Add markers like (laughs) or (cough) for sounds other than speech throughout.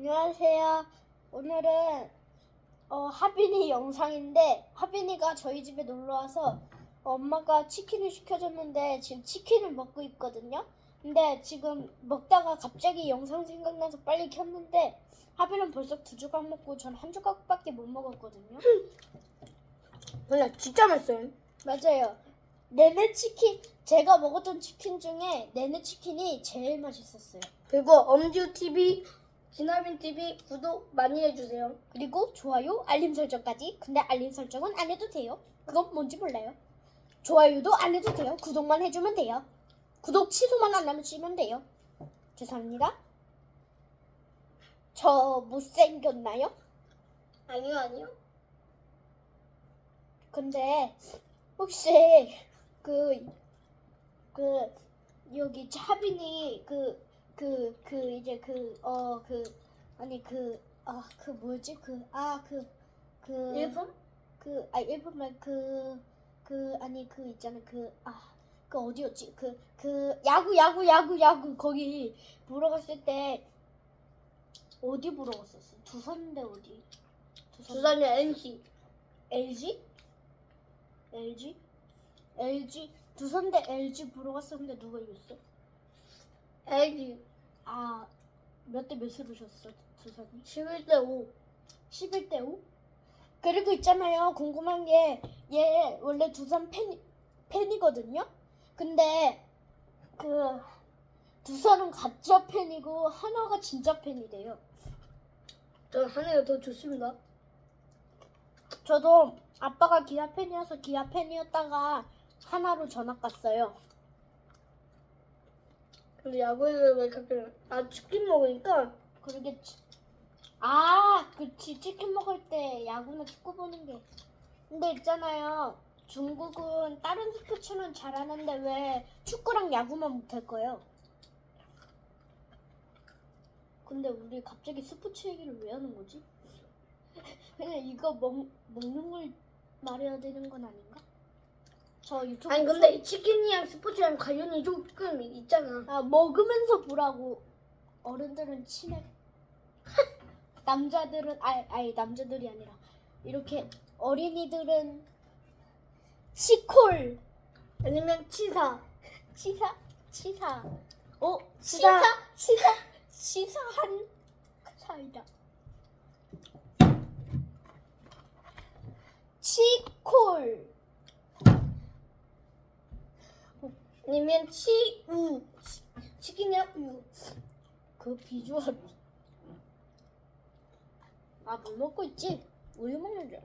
안녕하세요. 오늘은 어, 하빈이 영상인데 하빈이가 저희 집에 놀러 와서 엄마가 치킨을 시켜줬는데 지금 치킨을 먹고 있거든요. 근데 지금 먹다가 갑자기 영상 생각나서 빨리 켰는데 하빈은 벌써 두 조각 먹고 전 한 조각밖에 못 먹었거든요. (laughs) 원래 진짜 맛있어요. 맞아요. 내내 치킨 제가 먹었던 치킨 중에 내내 치킨이 제일 맛있었어요. 그리고 엄지우 TV, 진하빈 TV 구독 많이 해주세요. 그리고 좋아요, 알림 설정까지. 근데 알림 설정은 안 해도 돼요. 그건 뭔지 몰라요. 좋아요도 안 해도 돼요. 구독만 해주면 돼요. 구독 취소만 안 하시면 돼요. 죄송합니다. 저 못생겼나요? 아니요, 아니요. 근데 혹시 그, 그, 여기 차빈이 그, 그, 그, 이제 그, 어, 그, 아니 그, 아, 그 뭐지? 그, 아, 그, 그. 일품? 그, 아, 일본 말 그, 그, 아니, 그 있잖아. 그, 아, 그 어디였지? 그, 그, 야구, 야구, 야구, 야구, 거기 보러 갔을 때, 어디 보러 갔었어? 두산인데 어디? 두산이 NC. LG? LG? LG? 두산 대 LG 보러 갔었는데 누가 이겼어? LG. 아, 몇 대 몇으로 졌어, 두산이? 11대 5. 11대 5? 그리고 있잖아요. 궁금한 게, 얘 원래 두산 팬, 팬이거든요? 근데, 그, 두산은 가짜 팬이고, 하나가 진짜 팬이래요. 전 하나가 더 좋습니다. 저도 아빠가 기아 팬이어서 기아 팬이었다가 하나로 전학 갔어요. 근데 야구를 왜 갑자기 아 치킨 먹으니까 그러겠지. 아, 그치. 치킨 먹을 때 야구나 축구 보는 게. 근데 있잖아요. 중국은 다른 스포츠는 잘하는데 왜 축구랑 야구만 못할 거예요? 근데 우리 갑자기 스포츠 얘기를 왜 하는 거지? 그냥 (laughs) 이거 먹, 먹는 걸 말해야 되는 건 아닌가? 저 유튜브 아니 근데 이 치킨이랑 스포츠랑 관련이 조금 있잖아. 아, 먹으면서 보라고. 어른들은 치맥 (laughs) 남자들은 아니, 아니 남자들이 아니라. 이렇게 어린이들은 치콜. 아니면 치사. (laughs) 치사? 치사. 어? 치사. 치사? 치사? 치사한 사이다. 치콜 아니면 치우. 치- 치킨이랑 우유. 그 비주얼 아물 먹고 있지 우유 먹는 줄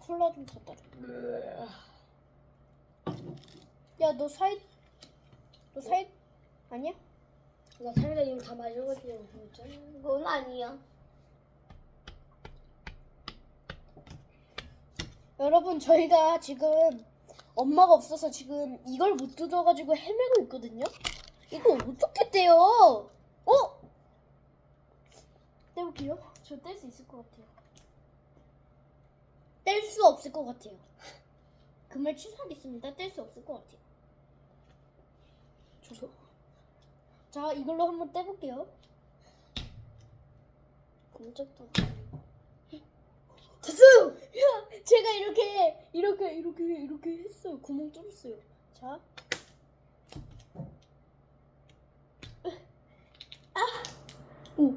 콜라 좀 갖다 줘 야, 너 사이, 너 사이, 아니야? 나 사이다 이미 다 마셔가지고. 그건 아니야. 여러분, 저희가 지금 엄마가 없어서 지금 이걸 못 뜯어가지고 헤매고 있거든요? 이거 어떻게 떼요? 어? 떼볼게요. 저 뗄 수 있을 것 같아요. 뗄 수 없을 것 같아요. 그말 취소하겠습니다. 뗄 수 없을 것 같아요. 저도. 자, 이걸로 한번 떼볼게요. 깜짝도. 됐어요. 야, 제가 이렇게 이렇게 이렇게 이렇게 했어요. 구멍 뚫었어요. 자. 오.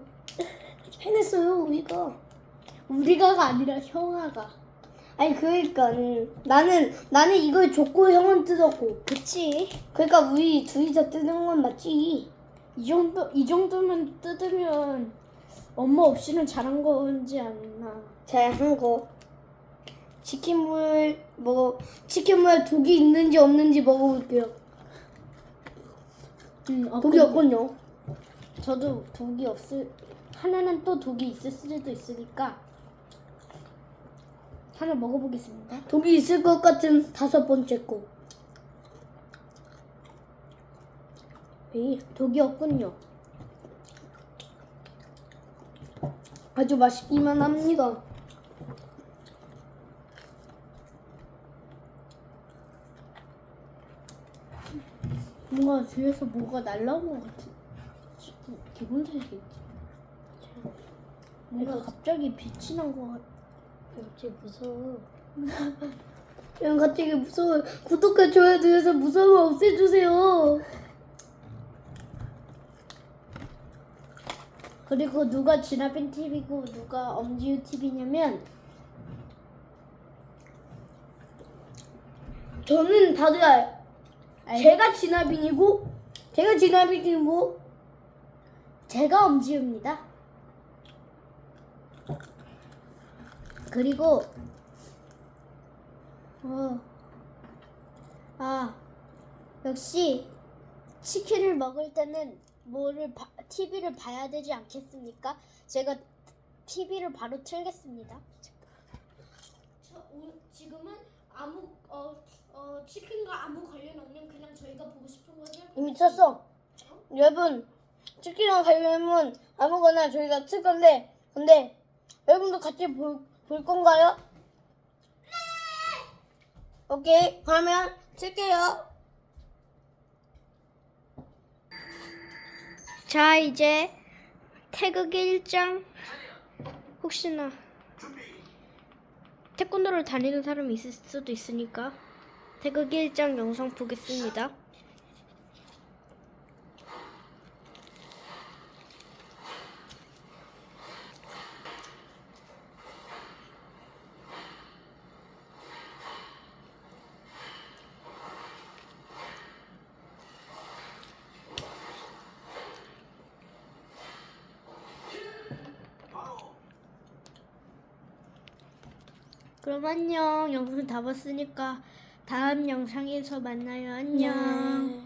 해냈어요 우리가. 우리가가 아니라 형아가. 아니 그러니까 나는 나는 이걸 줬고 형은 뜯었고. 그치? 그러니까 우리 둘이서 뜯는 건 맞지. 이 정도 이 정도면 뜯으면 엄마 없이는 잘한 건지 않나. 잘 한 거. 치킨물 먹어. 치킨물에 독이 있는지 없는지 먹어볼게요. 음, 어, 독이 근데 없군요. 저도 독이 없을 하나는 또 독이 있을 수도 있으니까 하나 먹어보겠습니다. 독이 있을 것 같은 다섯 번째 거. 에이, 독이 없군요. 아주 맛있기만 합니다. 뭔가 뒤에서 뭐가 날라온 것 같은 기분 탓이겠지. 뭔가 갑자기 빛이 난 것 같아. 역시 무서워. (laughs) 형 갑자기 무서워. 구독과 좋아요 눌러서 무서움 없애주세요. 그리고 누가 진아빈 TV고 누가 엄지유 TV냐면 저는 다들 알. 알- 제가 진아빈이고 제가 진아빈이고 제가 엄지유입니다. 그리고 어, 아 역시 치킨을 먹을 때는 뭐를 봐, TV를 봐야 되지 않겠습니까? 제가 TV를 바로 틀겠습니다. 저, 오, 지금은 아무 어, 어, 치킨과 아무 관련 없는 그냥 저희가 보고 싶은 것을 이미 쳤어. 여러분 치킨이랑 관련은 아무거나 저희가 틀 건데 근데 여러분도 같이 볼, 볼 건가요? 네. 오케이 그러면 틀게요. 자 이제 태극의 일장 혹시나 태권도를 다니는 사람이 있을 수도 있으니까 태극의 일장 영상 보겠습니다. 그럼 안녕. 영상 다 봤으니까 다음 영상에서 만나요. 안녕. 네.